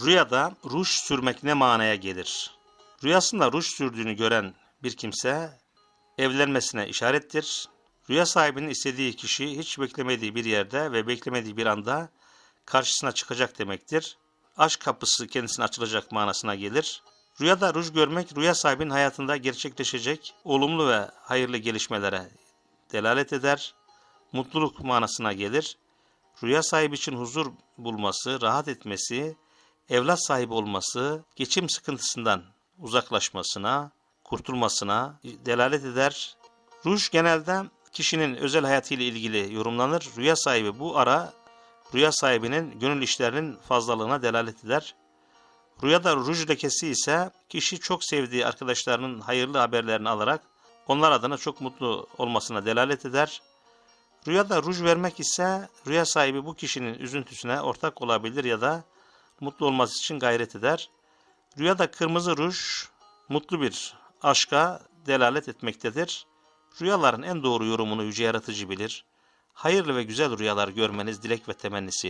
Rüyada ruj sürmek ne manaya gelir? Rüyasında ruj sürdüğünü gören bir kimse evlenmesine işarettir. Rüya sahibinin istediği kişi hiç beklemediği bir yerde ve beklemediği bir anda karşısına çıkacak demektir. Aşk kapısı kendisine açılacak manasına gelir. Rüyada ruj görmek rüya sahibinin hayatında gerçekleşecek olumlu ve hayırlı gelişmelere delalet eder. Mutluluk manasına gelir. Rüya sahibi için huzur bulması, rahat etmesi, evlat sahibi olması, geçim sıkıntısından uzaklaşmasına, kurtulmasına delalet eder. Ruj genelde kişinin özel hayatıyla ilgili yorumlanır. Rüya sahibi bu ara rüya sahibinin gönül işlerinin fazlalığına delalet eder. Rüyada ruj lekesi ise kişi çok sevdiği arkadaşlarının hayırlı haberlerini alarak onlar adına çok mutlu olmasına delalet eder. Rüyada ruj vermek ise rüya sahibi bu kişinin üzüntüsüne ortak olabilir ya da mutlu olması için gayret eder. Rüyada kırmızı ruj mutlu bir aşka delalet etmektedir. Rüyaların en doğru yorumunu yüce yaratıcı bilir. Hayırlı ve güzel rüyalar görmeniz dilek ve temennisi.